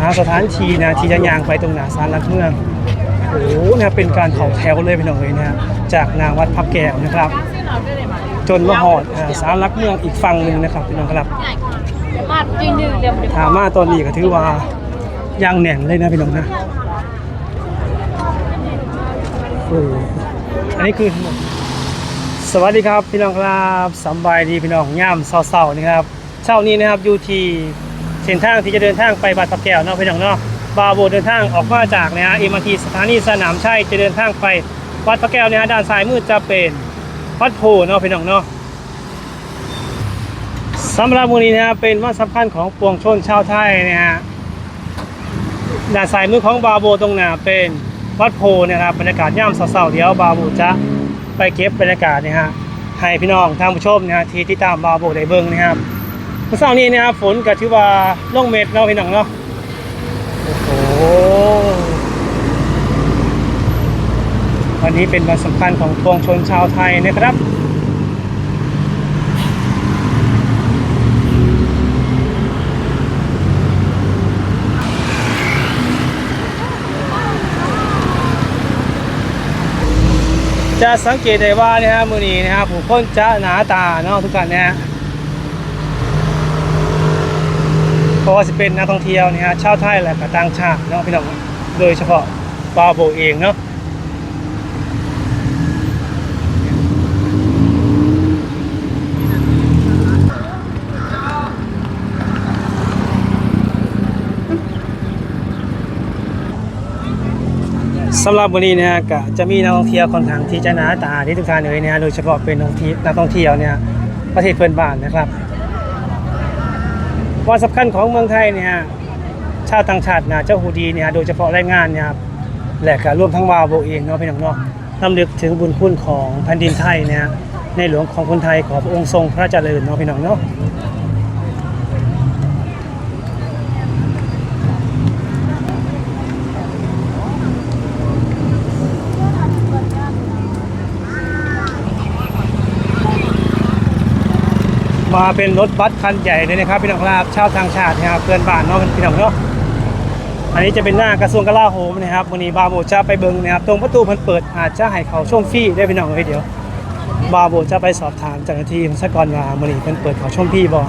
หาสถานทีนะทีจะย่างไปตรงหนาศาลหลักเมืองโอ้โหนะเป็นการเขาแถวเลยพี่น้องเลยนะจากนาวัดพับแก้วนะครับ จนมาหอดอาศาลหลักเมืองอีกฝั่งหนึ่งนะครับพี่น้องครับมาจีหนึ่งเดี๋ยวถามมาตอนนี้ก็ถือว่ายังแหน่นเลยนะพี่น้องนะโอ้อันนี้คือ สวัสดีครับพี่น้องครับสบายดีพี่น้องย่ามเศร้าๆนะครับเช้านี้นะครับอยู่ที่เส้นทางที่จะเดินทางไปบัดตะแก้วเนาะพี่น้องเนาะบาโบเดินทางออกมาจากนะฮะเอ็มทีสถานีสนามชัยจะเดินทางไปวัดพระแก้วนะฮะด้านซ้ายมือจะเป็นวัดโพเนาะพี่น้องเนาะสำหรับวันนี้นะฮะเป็นวันสำคัญของปวงชนชาวไทยนะฮะด้านซ้ายมือของบาโบตรงหน้าเป็นวัดโพนะครับบรรยากาศย่ามเศร้าๆเดี๋ยวบาโบจะ ไปเก็บบรรยากาศนะฮะให้พี่น้องทางผู้ชมนะฮะที่ติดตามบาโบได้เบิ่งนะครับเมื่อเช้านี้นะครับฝนก็ถือว่าล่งเม็ดเราพี่น้องเนาะโอ้โหวันนี้เป็นวันสำคัญของปวงชนชาวไทยนะครับ จะสังเกตได้ว่านะฮะมือนี้นะครับผู้คนจะหนาตาเนาะทุกท่านนะฮะเพราะว่าจะเป็นนักท่องเที่ยวนะฮะชาวไทยและก็ต่างชาติเนาะพี่น้องโดยเฉพาะบาโบเองเนาะ สำหรับวันนี้นะฮะก็จะมีนักท่องเที่ยวค่อนข้างที่จะหนาตาที่ทุกท่านเอ่ยนะฮะโดยเฉพาะเป็นนักท่องเที่ยวนักท่องเที่ยวเนี่ยประเทศเพื่อนบ้านนะครับวันสำคัญของเมืองไทยเนี่ยชาติต่างชาตินะเจ้าฮูดีเนี่ยโดยเฉพาะแรงงานเนี่ยครับและก็รวมทั้งวาโบเองเนาะพี่น้องเนาะนำลึกถึงบุญคุณของแผ่นดินไทยเนี่ยในหลวงของคนไทยขอพระองค์ทรงพระเจริญเนาะพี่น้องเนาะ มาเป็นรถบัสคันใหญ่เลยนะครับพี่น้องครับชาวต่างชาตินะครับเพื่อนบ้านเนาะพี่น้องเนาะอันนี้จะเป็นหน้ากระทรวงกลาโหมนะครับวันนี้บาโบจะไปเบิงนะครับตรงประตูมันเปิดอาจจะให้เขาช่วงฟรีได้พี่น้องเลยเดี๋ยว บาโบจะไปสอบถามเจ้าหน้าที่สักก่อนว่าวันนี้เพิ่นเปิดเขาชมฟรีบ่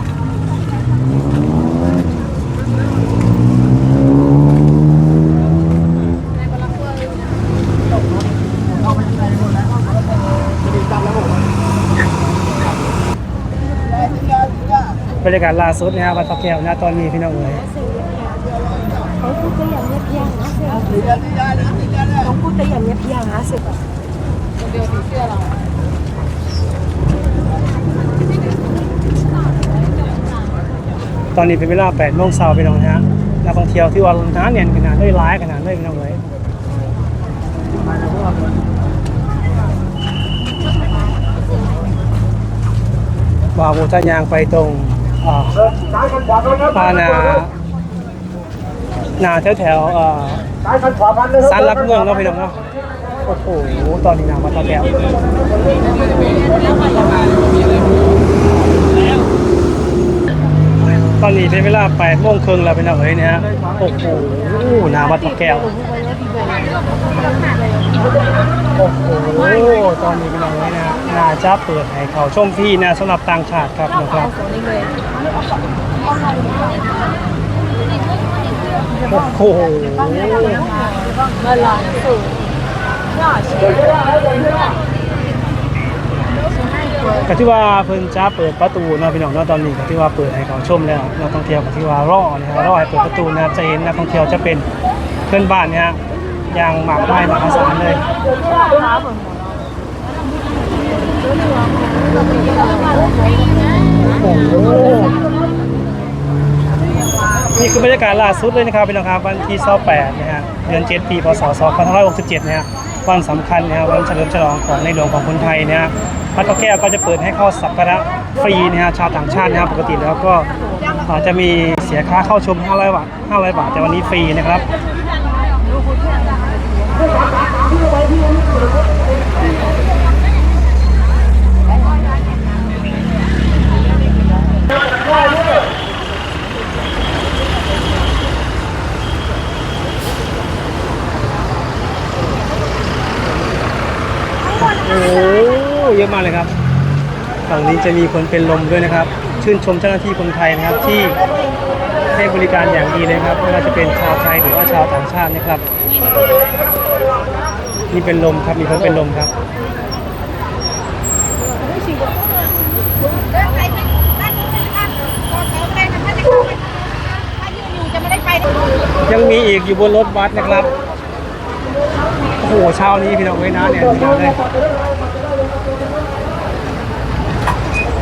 บรรยากาศล่าสุดนะครับวัดพระแก้วนะตอนนี้พี่น้องเลยเขาพูดตัวอย่างเงียบเงียบนะเสือเขาพูดตัวอย่างเงียบเงียบนะเสือตอนนี้เป็นเวลา8โมงเช้าพี่น้องนะฮะนักท่องเที่ยวที่ว่าหนาแน่นขนาดเลยร้ายขนาดเลยพี่น้องเลยว่าโบจะยางไปตรงอ่า พานานาแถวแถวๆอ่าสารหลักเมืองเนาะพี่น้องเนาะโอ้โหตอนนี้นามาตาแก้วตอนนี้เป็นเวลา8โมงครึ่งแล้วเป็นเอาเลยเนี่ยฮะโอ้โหหนาวัดพระแก้ว โอ้โหตอนนี้เป็นเอาเลยนะฮะน่าจะเปิดให้เขาชมฟรีนะสำหรับต่างชาติครับนะครับโอ้โหมาลองสูยอดเชียก็ที่ว่าเพิ่นจะเปิดประตูเนาะพี่น้องเนาะตอนนี้ก็ที่ว่าเปิดให้เขาชมแล้วนักท่องเที่ยวก็ที่ว่ารอนะครับรอให้เปิดประตูนะครับจะเห็นนักท่องเที่ยวจะเป็นเพื่อนบ้านเนี่ย อย่างหมากไม้มหาศาลเลยโอ้โหนี่คือบรรยากาศล่าสุดเลยนะครับพี่น้องครับวันที่28นะฮะเดือน 7 ปีพศ2567นะฮะวันสำคัญนะฮะวันเฉลิมฉลองของในหลวงของคนไทยนะฮะวัดพระแก้วก็จะเปิดให้เข้าสักการะฟรีนะฮะชาวต่างชาตินะฮะปกติแล้วก็จะมีเสียค่าเข้าชม 500 บาท 500 บาท แต่วันนี้ฟรีนะครับ โอ้เยอะมากเลยครับ ฝั่งนี้จะมีคนเป็นลมด้วยนะครับ ชื่นชมเจ้าหน้าที่คนไทยนะครับที่ ให้บริการอย่างดีเลยครับไม่ว่าจะเป็นชาวไทยหรือว่าชาวต่างชาตินะครับนี่เป็นลมครับมีคนเป็นลมครับยังมีอีกอยู่บนรถบัสนะครับ โอ้โหเช้านี้พี่น้องเอ้ยนะเนี่ยพี่น้อง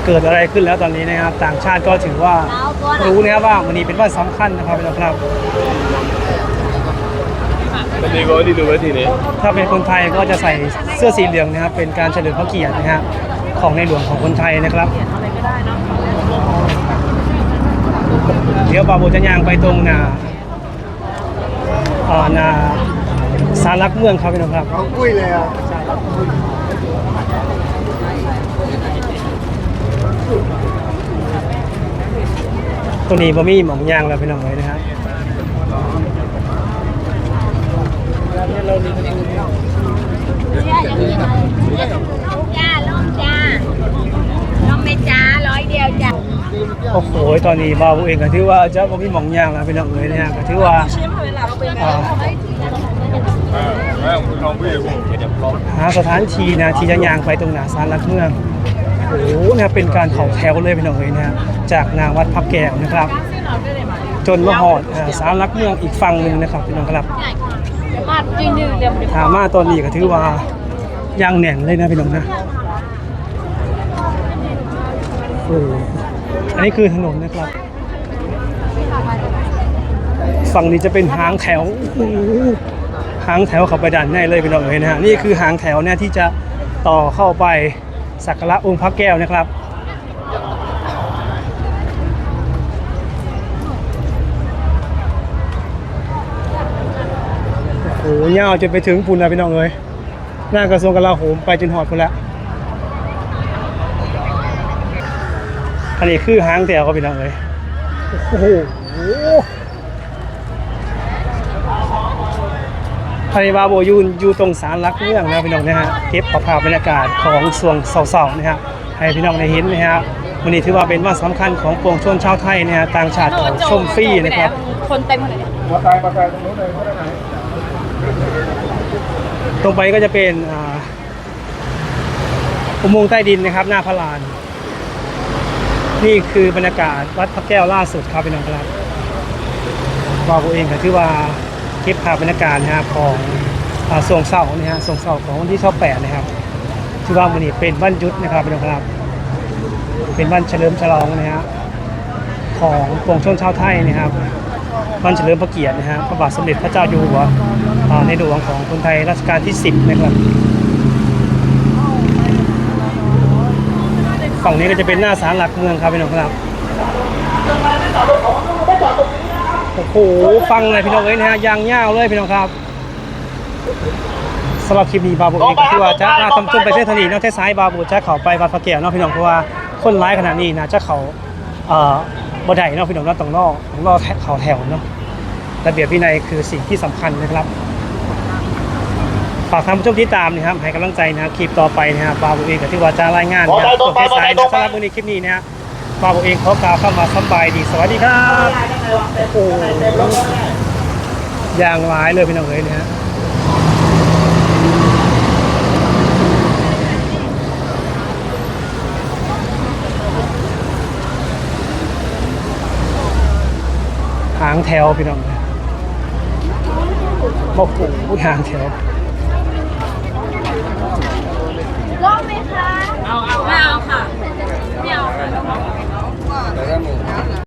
เลยเกิดอะไรขึ้นแล้วตอนนี้นะครับต่างชาติก็ถือว่ารู้นะครับว่าวันนี้เป็นวันสำคัญนะครับพี่น้องครับวันนี้ก็ดีดูไว้ทีนี้ถ้าเป็นคนไทยก็จะใส่เสื้อสีเหลืองนะครับ เป็นการเฉลิมพระเกียรตินะครับของในหลวงของคนไทยนะครับเดี๋ยวบาโบจะย่างไปตรงหนาอ่าหนาสารหลักเมืองครับพี่น้องครับเขาคุยเลยอะ ตัวนี้บ่มีหมองย่างแล้วพี่น้องเลยนะครับจ้าลงจ้าลงไหมจ้าร้อยเดียวจ้าโอ้โหตอนนี้บาโบเองก็ถือว่าจะบ่มีหมองย่างแล้วพี่น้องเลยนะฮะก็ถือว่าอ่าแม่คุณลองคุยกับผมเดี๋ยวลองหาสถานที่นะที่จะย่างไปตรงหนาสารหลักเมือง โอ้โหนะเป็นการเขาแถวเลยพี่น้องเลยนะฮะจากนาวัดพับแก้วนะครับ จนมาหอดอ่าสารหลักเมืองอีกฝั่งหนึ่งนะครับพี่น้องครับ มาจริงดึงเดี๋ยวถามมาตอนนี้ก็ถือว่าย่างแหน่นเลยนะพี่น้องนะโอ้อันนี้คือถนนนะครับ ฝั่งนี้จะเป็นหางแถวโอ้โหหางแถวเข้าไปด้านในเลยพี่น้องเอ๋ยนะฮะนี่คือหางแถวเนี่ยที่จะต่อเข้าไป สักการะองค์พระแก้วนะครับ โอ้โหยาวจนไปถึงปุ่นแล้วพี่น้องเอ้ยหน้ากระทรวงกลาโหมไปจนหอดพุ่นแล้วอันนี้คือหางแถวครับพี่น้องเอ้ยโอ้โห ภายในบาโบอยูนอยู่ตรงสารลักเมืองนะพี่น้องนะฮะเก็บภาพบรรยากาศของสวงเสาๆนะฮะให้พี่น้องได้เห็นนะฮะวันนี้ถือว่าเป็นวันสำคัญของปวงชนชาวไทยนะฮะต่างชาติเขาชมฟรีนะครับคนเต็มขนาดนี้มาตายมาตายตรงนู้นเลยเขาได้ไหนตรงไปก็จะเป็นอ่าอุโมงค์ใต้ดินนะครับ หน้าพระลาน นี่คือบรรยากาศวัดพระแก้วล่าสุดครับพี่น้องครับว่าผมเองก็ถือว่า คลิปภาพบรรยากาศนะครับของส่งเสาร์นะฮะส่งเสาร์ของวันที่ชอบแปดนะครับถือว่าวันนี้เป็นวันยุดนะครับพี่น้องครับ เป็นวันเฉลิมฉลองนะฮะของปวงชนชาวไทยนะครับวันเฉลิมพระเกียรตินะฮะพระบาทสมเด็จพระเจ้าอยู่หัวในหลวงของคนไทยรัชกาลที่ 10 นะครับฝั่งนี้ก็จะเป็นหน้าศาลหลักเมืองครับพี่น้องครับ โอ้โหฟังเลยพี่น้องเอ้ยนะฮะยางยาวเลยพี่น้องครับสำหรับคลิปนี้บาบูเองก็คือว่าจะลาทำจุนไปเส้นทางนี้เนอกเทซ้ายบาบูจะเข้าไปวัดพระแก้วเนาะพี่น้องเพราะว่าคนร้ายขนาดนี้นะจะเขาเอ่อบ่ได้เนาะพี่น้องเนาะต้องรอต้องรอเขาแถวเนาะระเบียบวินัยคือสิ่งที่สำคัญนะครับฝากท่านผู้ชมที่ตามนะครับให้กำลังใจนะครับคลิปต่อไปนะครับบาบูเองกับที่ว่าจะรายงานนะครับส่วนท้ายๆนะสำหรับวันนี้คลิปนี้นะฮะบาบูเองขอกล่าวเข้ามาสบายดีสวัสดีครับโอ้อย่างร้ายเลยพี่น้องเอ๋ยนะฮะหางแถวพี่น้องเอ๋ยโอ้โหหางแถว